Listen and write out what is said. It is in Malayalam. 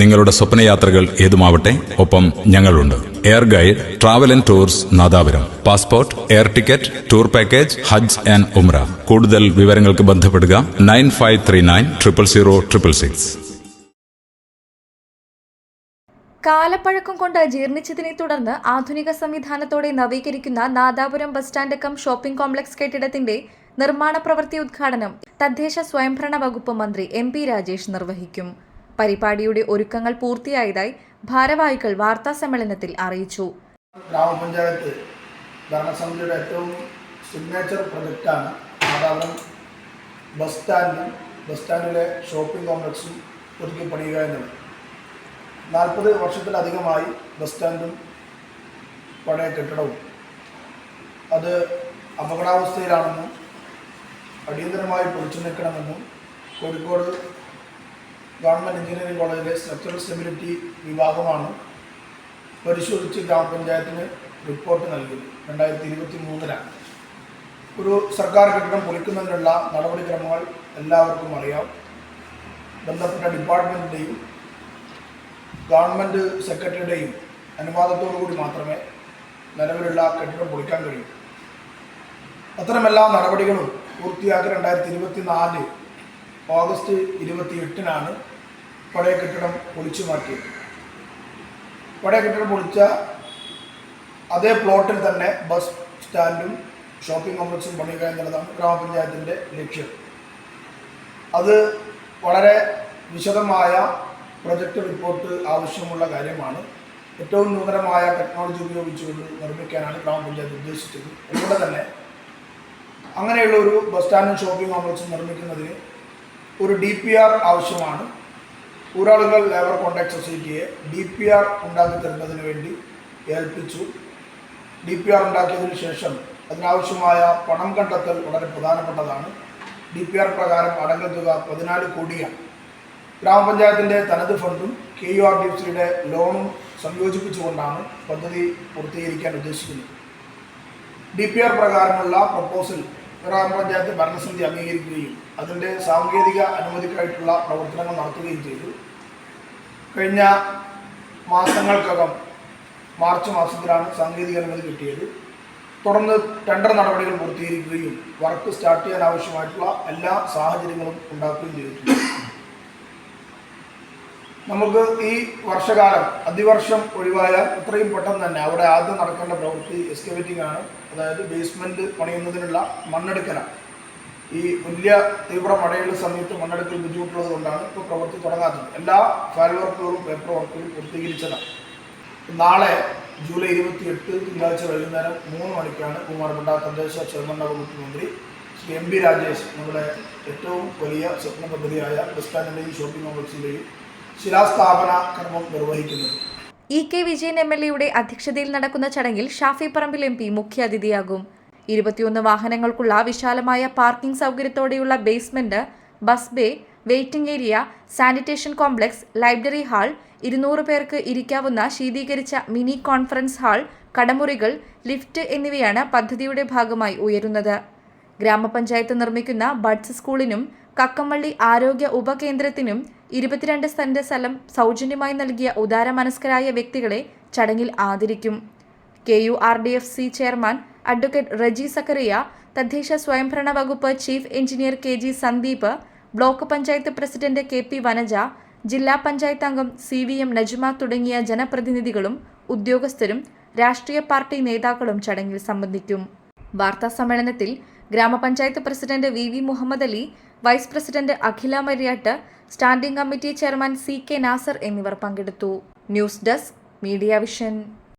നിങ്ങളുടെ സ്വപ്നയാത്രകൾ ഏതുമാവട്ടെ ഒപ്പം ഞങ്ങളുണ്ട്. Air guide travel and tours Nadapuram. Passport air ticket tour package Hajj and Umrah കൂടുതൽ വിവരങ്ങൾക്ക് ബന്ധപ്പെടുക nine five three nine triple zero triple six. കാലപ്പഴക്കം കൊണ്ട് ജീർണിച്ചതിനെ തുടർന്ന് ആധുനിക സംവിധാനത്തോടെ നവീകരിക്കുന്ന Nadapuram bus stand cum shopping complex കെട്ടിടത്തിന്റെ നിർമ്മാണ പ്രവൃത്തി ഉദ്ഘാടനം തദ്ദേശ സ്വയംഭരണ വകുപ്പ് മന്ത്രി എം പി രാജേഷ് നിർവഹിക്കും. പരിപാടിയുടെ ഒരുക്കങ്ങൾ പൂർത്തിയായതായി ഭാരവാഹികൾ വാർത്താ സമ്മേളനത്തിൽ അറിയിച്ചു. ഗ്രാമപഞ്ചായത്ത് ഭരണസമിതിയുടെ ഏറ്റവും സിഗ്നേച്ചർ പ്രൊജക്റ്റാണ് നാദാപുരം ബസ് സ്റ്റാൻഡും ബസ് സ്റ്റാൻഡിലെ ഷോപ്പിംഗ് കോംപ്ലക്സും പുതുക്കി പണിയുക എന്നുള്ളത് നാൽപ്പത് വർഷത്തിലധികമായി ബസ് സ്റ്റാൻഡും പഴയ കെട്ടിടവും. അത് അപകടാവസ്ഥയിലാണെന്നും അടിയന്തരമായി പൊളിച്ചു നിൽക്കണമെന്നും കോഴിക്കോട് ഗവൺമെന്റ് എഞ്ചിനീയറിംഗ് കോളേജിലെ സ്ട്രക്ചറൽ സ്റ്റെബിലിറ്റി വിഭാഗമാണ് പരിശോധിച്ച് ഗ്രാമപഞ്ചായത്തിന് റിപ്പോർട്ട് നൽകി രണ്ടായിരത്തി ഇരുപത്തി മൂന്നിലാണ് ഒരു സർക്കാർ കെട്ടിടം പൊളിക്കുന്നതിനുള്ള നടപടിക്രമങ്ങൾ എല്ലാവർക്കും അറിയാം. ബന്ധപ്പെട്ട ഡിപ്പാർട്ട്മെന്റിന്റെയും ഗവൺമെന്റ് സെക്രട്ടറിയുടെയും അനുവാദത്തോടു കൂടി മാത്രമേ നിലവിലുള്ള കെട്ടിടം പൊളിക്കാൻ കഴിയൂ. അത്തരമെല്ലാ നടപടികളും പൂർത്തിയാക്കി രണ്ടായിരത്തി ഇരുപത്തി നാല് ഓഗസ്റ്റ് ഇരുപത്തി എട്ടിനാണ് പഴയ കെട്ടിടം പൊളിച്ചു മാറ്റിയത്. പഴയ കെട്ടിടം പൊളിച്ച അതേ പ്ലോട്ടിൽ തന്നെ ബസ് സ്റ്റാൻഡും ഷോപ്പിംഗ് കോംപ്ലക്സും പണിയുക എന്നുള്ളതാണ് ഗ്രാമപഞ്ചായത്തിന്റെ ലക്ഷ്യം. അത് വളരെ വിശദമായ പ്രൊജക്റ്റ് റിപ്പോർട്ട് ആവശ്യമുള്ള കാര്യമാണ്. ഏറ്റവും നൂതനമായ ടെക്നോളജി ഉപയോഗിച്ചുകൊണ്ട് നിർമ്മിക്കാനാണ് ഗ്രാമപഞ്ചായത്ത് ഉദ്ദേശിച്ചത്. അതുകൊണ്ട് തന്നെ അങ്ങനെയുള്ള ഒരു ബസ് സ്റ്റാൻഡും ഷോപ്പിംഗ് കോംപ്ലക്സും നിർമ്മിക്കുന്നതിന് ഒരു ഡി പി ആർ ആവശ്യമാണ്. ഊരാളുകൾ ലേബർ കോൺട്രാക്ട് സൊസൈറ്റിയെ ഡി പി ആർ ഉണ്ടാക്കി തരുന്നതിന് വേണ്ടി ഏൽപ്പിച്ചു. ഡി പി ആർ ഉണ്ടാക്കിയതിന് ശേഷം അതിനാവശ്യമായ പണം കണ്ടെത്തൽ വളരെ പ്രധാനപ്പെട്ടതാണ്. ഡി പി ആർ പ്രകാരം അടങ്ങൽ തുക പതിനാല് കോടിയാണ്. ഗ്രാമപഞ്ചായത്തിന്റെ തനത് ഫണ്ടും K U R D F സിയുടെ ലോണും സംയോജിപ്പിച്ചുകൊണ്ടാണ് പദ്ധതി പൂർത്തീകരിക്കാൻ ഉദ്ദേശിക്കുന്നത്. ഡി പി ആർ പ്രകാരമുള്ള പ്രപ്പോസൽ ഗ്രാമപഞ്ചായത്ത് ഭരണസമിതി അംഗീകരിക്കുകയും അതിന്റെ സാങ്കേതിക അനുമതിക്കായിട്ടുള്ള പ്രവർത്തനങ്ങൾ നടത്തുകയും ചെയ്തു. കഴിഞ്ഞ മാസങ്ങൾക്കകം മാർച്ച് മാസത്തിലാണ് സാങ്കേതിക അനുമതി കിട്ടിയത്. തുടർന്ന് ടെൻഡർ നടപടികൾ പൂർത്തീകരിക്കുകയും വർക്ക് സ്റ്റാർട്ട് ചെയ്യാൻ ആവശ്യമായിട്ടുള്ള എല്ലാ സാഹചര്യങ്ങളും ഉണ്ടാക്കുകയും ചെയ്തിട്ടുണ്ട്. നമുക്ക് ഈ വർഷകാലം അതിവർഷം ഒഴിവായാൽ എത്രയും പെട്ടെന്ന് തന്നെ അവിടെ ആദ്യം നടക്കേണ്ട പ്രവൃത്തി എക്സ്കവേറ്റിംഗ് ആണ്. അതായത് ബേസ്മെന്റ് പണിയുന്നതിനുള്ള മണ്ണെടുക്കലാണ്. ഈ വലിയ തീവ്ര മഴയുള്ള സമയത്ത് മണ്ണെടുക്കൽ ബുദ്ധിമുട്ടുള്ളത് കൊണ്ടാണ് ഇപ്പോൾ പ്രവൃത്തി തുടങ്ങാത്തത്. എല്ലാ ഫയൽ വർക്കുകളും പേപ്പർ വർക്കുകളും പൂർത്തീകരിച്ചതാണ്. നാളെ ജൂലൈ ഇരുപത്തി എട്ട് തിങ്കളാഴ്ച വൈകുന്നേരം മൂന്ന് മണിക്കാണ് കുമാരപ്പെട്ട തദ്ദേശ സ്വയംഭരണ വകുപ്പ് മന്ത്രി ശ്രീ എം ബി രാജേഷ് നമ്മുടെ ഏറ്റവും വലിയ സ്വപ്ന പദ്ധതിയായ ബസ് സ്റ്റാൻഡിന്റെയും ഷോപ്പിംഗ് കോംപ്ലക്സിന്റെയും ശിലാസ്ഥാപന കർമ്മം നിർവഹിക്കുന്നത് E K Vijayan M L എയുടെ അധ്യക്ഷതയിൽ നടക്കുന്ന ചടങ്ങിൽ ഷാഫി പറമ്പിൽ എം പി മുഖ്യാതിഥിയാകും. ഇരുപത്തിയൊന്ന് വാഹനങ്ങൾക്കുള്ള വിശാലമായ parking സൗകര്യത്തോടെയുള്ള basement bus bay waiting area sanitation complex library hall ഇരുന്നൂറ് പേർക്ക് ഇരിക്കാവുന്ന ശീതീകരിച്ച മിനി കോൺഫറൻസ് ഹാൾ കടമുറികൾ ലിഫ്റ്റ് എന്നിവയാണ് പദ്ധതിയുടെ ഭാഗമായി ഉയരുന്നത്. ഗ്രാമപഞ്ചായത്ത് നിർമ്മിക്കുന്ന ബഡ്സ് സ്കൂളിനും കക്കമ്പള്ളി ആരോഗ്യ ഉപകേന്ദ്രത്തിനും ഇരുപത്തിരണ്ട് സെന്റ് സ്ഥലം സൗജന്യമായി നൽകിയ ഉദാരമനസ്കരായ വ്യക്തികളെ ചടങ്ങിൽ ആദരിക്കും. K U R D F C chairman advocate Reji Zachariah തദ്ദേശ സ്വയംഭരണ വകുപ്പ് chief engineer K G Sandeep block panchayat president K P Vanaja ജില്ലാ പഞ്ചായത്ത് അംഗം സി വി എം നജ്മ തുടങ്ങിയ ജനപ്രതിനിധികളും ഉദ്യോഗസ്ഥരും രാഷ്ട്രീയ പാർട്ടി നേതാക്കളും ചടങ്ങിൽ സംബന്ധിക്കും. വാർത്താ സമ്മേളനത്തിൽ ഗ്രാമപഞ്ചായത്ത് president V V Muhammad Ali vice president Akhila Mariyatt standing committee chairman C K Nasar എന്നിവർ പങ്കെടുത്തു. News desk media vision.